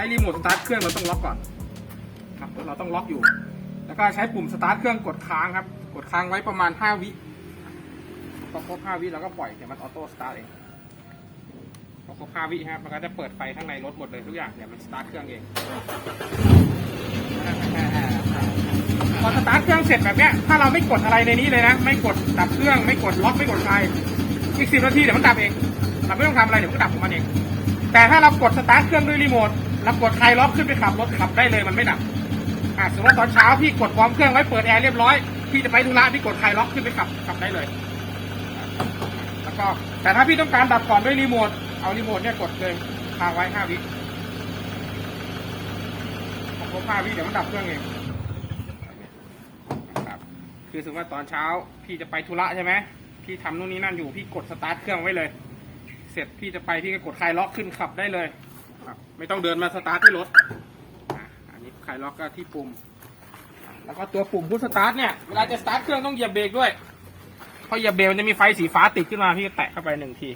ช้รีโมทสตาร์ทเครื่องเราต้องล็อกก่อนครับเราต้องล็อกอยู่ แล้วก็ใช้ปุ่มสตาร์ทเครื่องกดค้างครับ กดค้างไว้ประมาณ 5 วิพอครบ 5 วิเราก็ปล่อยเดี๋ยวมันออโต้สตาร์ทเองพอครบ 5 วิครับมันก็จะเปิดไฟข้างในรถหมดเลยทุกอย่างเดี๋ยวมันสตาร์ทเครื่องเองพอสตาร์ทเครื่องเสร็จแบบเนี้ยถ้าเราไม่กดอะไรในนี้เลยนะ ไม่กดดับเครื่อง ไม่กดล็อกไม่กดไฟอีกสิบนาทีเดี๋ยวมันดับเองเราไม่ต้องทำอะไรเดี๋ยวมันดับของมันเองแต่ถ้าเรากดสตาร์ทเครื่องด้วยรีโมท เรากดคลายล็อกขึ้นไปขับรถขับได้เลยมันไม่ดับอะสมมติว่าตอนเช้าพี่กดวอร์มเครื่องไว้เปิดแอร์เรียบร้อยพี่จะไปธุระพี่กดคลายล็อกขึ้นไปขับขับได้เลยแล้วก็แต่ถ้าพี่ต้องการดับก่อนด้วยรีโมทเอารีโมทเนี่ยกดเลยคาไว้ห้าวิพอครบห้าวิเดี๋ยวมันดับเครื่องเองครับคือสมมติว่าตอนเช้าพี่จะไปธุระใช่ไหมพี่ทำนู่นนี่นั่นอยู่พี่กดสตาร์ทเครื่องไว้เลย เสร็จพี่จะไปพี่ก็กดคลายล็อกขึ้นขับได้เลย ไม่ต้องเดินมาสตาร์ทที่รถอันนี้คลายล็อกก็ที่ปุ่ม แล้วก็ตัวปุ่มพุชสตาร์ทเนี่ย เวลาจะสตาร์ทเครื่องต้องเหยียบเบรกด้วย เพอเหยียบเบรกมันจะมีไฟสีฟ้าติดขึ้นมาพี่ก็แตะเข้าไปหนึ่งที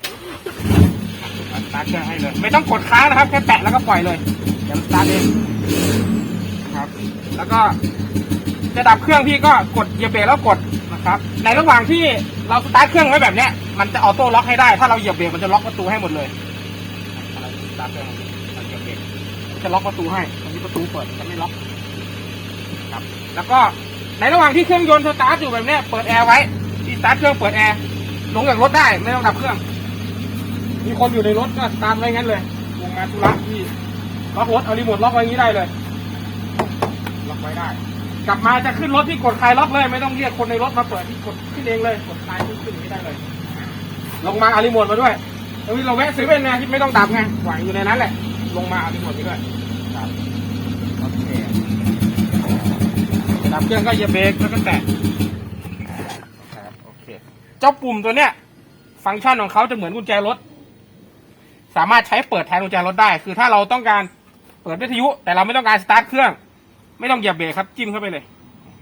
สตาร์ทเครื่องให้เลย ไม่ต้องกดค้างนะครับ แค่แตะแล้วก็ปล่อยเลยเดี๋ยวสตาร์ทเองครับ แล้วก็จะดับเครื่องพี่ก็กดเหยียบเบรกแล้วกดนะครับ ในระหว่างที่เราสตาร์ทเครื่องไว้แบบเนี้ย มันจะออโต้ล็อกให้ได้ ถ้าเราเหยียบเบรกมันจะล็อกประตูให้หมดเลยเรสตาร์ทเครื่อง จะล็อกประตูให้ตรงนี้ประตูเปิดจะไม่ล็อกครับ แล้วก็ในระหว่างที่เครื่องยนต์สตาร์ทอยู่แบบนี้เปิดแอร์ไว้ที่สตาร์ทเครื่องเปิดแอร์ลงจากรถได้ไม่ต้องดับเครื่อง มีคนอยู่ในรถก็สตาร์ทไว้งั้นเลยลงมานธุระที่ล็อกรถเอารีโมทล็อกไว้อย่างนี้ได้เลยล็อกไว้ได้ กลับมาจะขึ้นรถที่กดคลายล็อกเลย ไม่ต้องเรียกคนในรถมาเปิดที่กดขึ้นเองเลยกดคลายขึ้นขึ้นอย่างนี้ได้เลย ลงมาเอารีโมทมาด้วยแล้เราแวะซื้อเป็นไงที่ไม่ต้องดับไงหวางอยู่ในนั้นแหละลงมาเอารีโมทไปด้วย ครับโอเคดับเครื่องก็เหยียบเบรกแล้วก็แตะครับโอเคเจ้าปุ่มตัวเนี้ย ฟังก์ชันของเขาจะเหมือนกุญแจรถ สามารถใช้เปิดแทนกุญแจรถได้ คือถ้าเราต้องการเปิดวิทยุ แต่เราไม่ต้องการสตาร์ทเครื่อง ไม่ต้องเหยียบเบรกครับ จิ้มเข้าไปเลย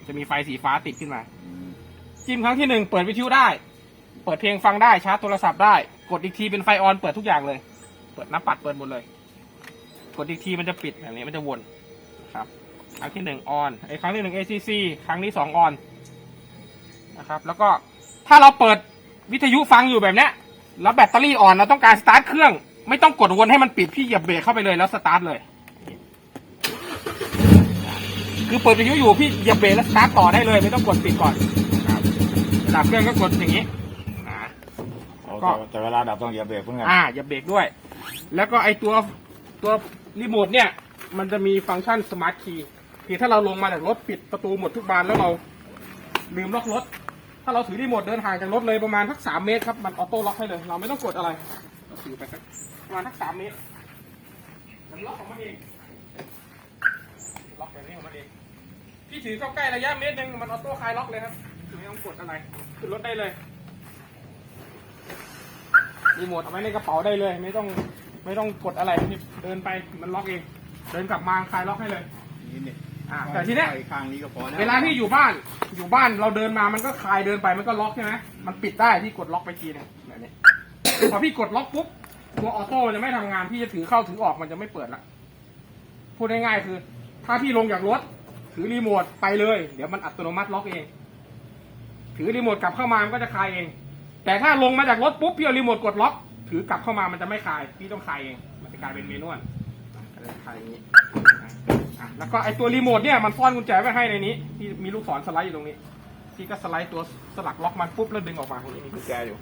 จะมีไฟสีฟ้าติดขึ้นมา จิ้มครั้งที่หนึ่งเปิดวิทยุได้ เปิดเพลงฟังได้ชาร์จโทรศัพท์ได้ กดอีกทีเป็นไฟออนเปิดทุกอย่างเลย เปิดน้าปัดเปิดหมดเลย กดอีกทีมันจะปิดแบบนี้มันจะวนครับ ครั้งที่หนึ่งออนไอ้ครั้งที่หนึ่ง ACC ครั้งที่สองออนนะครับ แล้วก็ถ้าเราเปิดวิทยุฟังอยู่แบบเนี้ยแล้วแบตเตอรี่อ่อนเราต้องการสตาร์ทเครื่อง ไม่ต้องกดวนให้มันปิดพี่เหยียบเบรกเข้าไปเลยแล้วสตาร์ทเลย คือเปิดวิทยุอยู่พี่เหยียบเบรกแล้วสตาร์ทต่อได้เลย ไม่ต้องกดปิดก่อนครับดับเครื่องก็กดอย่างนี้อ่าก็แต่แต่เวลาดับต้องเหยียบเบรกเพื่อนกันอ่าเหยียบเบรกด้วย แล้วก็ไอตัว ตัวรีโมทเนี่ย มันจะมีฟังก์ชันสมาร์ทคีย์คือถ้าเราลงมาจากรถปิดประตูหมดทุกบานแล้วเราลืมล็อกรถ ถ้าเราถือรีโมทเดินห่างจากรถเลยประมาณทักสามเมตรครับ มันออโต้ล็อกให้เลย เราไม่ต้องกดอะไรเราถือไปสักประมาณทักสามเมตรมันล็อกของมันเอง ล็อกแบบนี้ของมันเองพี่ถือเข้าใกล้ระยะเมตรหนึ่งมันออโต้คลายล็อกเลยครับไม่ต้องกดอะไรขึ้นรถได้เลยรีโมทเอาไว้ในกระเป๋าได้เลย ไม่ต้อง ไม่ต้องกดอะไรเดินไปมันล็อกเอง เดินกลับมาคลายล็อกให้เลยนี่นี่อ่าแต่ทีเนี้ย ข้างนี้ก็พอแล้วเวลาที่อยู่บ้าน อยู่บ้านเราเดินมามันก็คลายเดินไปมันก็ล็อกใช่ไหมมันปิดได้ที่กดล็อกไปทีหนึงแบบนี้ พอพี่กดล็อกปุ๊บตัวออโต้จะไม่ทำงานพี่จะถือเข้าถือออกมันจะไม่เปิดละ พูดง่ายๆคือ ถ้าพี่ลงจากรถ ถือรีโมทไปเลย เดี๋ยวมันอัตโนมัติล็อกเอง ถือรีโมทกลับเข้ามามันก็จะคลายเอง แต่ถ้าลงมาจากรถปุ๊บพี่เอารีโมทกดล็อก ถือกลับเข้ามามันจะไม่คลาย พี่ต้องคลายเอง มันจะกลายเป็นเมนวลก็เลยคลายอย่างนี้อะแล้วก็ไอตัวรีโมทเนี่ยมันซ่อนกุญแจไว้ให้ในนี้ที่มีลูกศรสไลด์อยู่ตรงนี้ พี่ก็สไลด์ตัวสลักล็อกมันปุ๊บแล้วดึงออกมาตรงนี้มีกุญแจอยู่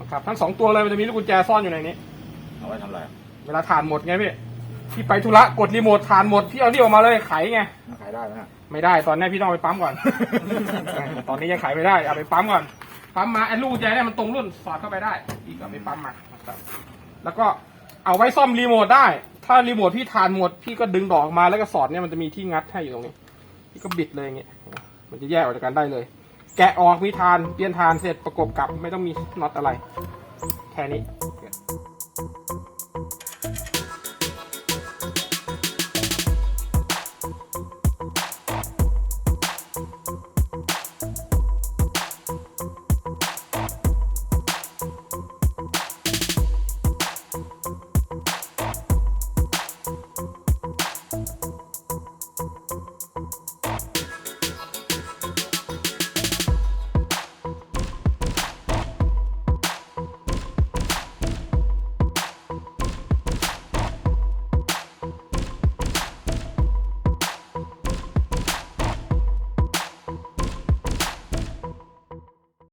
นะครับทั้งสองตัวเลยมันจะมีลูกกุญแจซ่อนอยู่ในนี้ เอาไว้ทำอะไรเวลาถ่านหมดไงพี่พี่ไปธุระกดรีโมทถ่านหมดพี่เอานี่ออกมาเลยไขไง ขายได้ไหมฮะ ไม่ได้ตอนนี้พี่ต้องเอาไปปั๊มก่อน ตอนนี้ยังขายไม่ได้เอาไปปั๊มก่อน ปั๊มมาไอ้ลูกกุญแจเนี่ยมันตรงรุ่นสอดเข้าไปได้พี่ก็ไปปั๊มมาครับแล้วก็เอาไว้ซ่อมรีโมทได้ ถ้ารีโมทพี่ทานหมดพี่ก็ดึงดอกออกมาแล้วก็สอดเนี่ยมันจะมีที่งัดให้อยู่ตรงนี้ พี่ก็บิดเลยอย่างเงี้ยมันจะแยกออกจากกันได้เลย แกะออกมีทานเปลี่ยนทานเสร็จประกบกลับไม่ต้องมีน็อตอะไรแค่นี้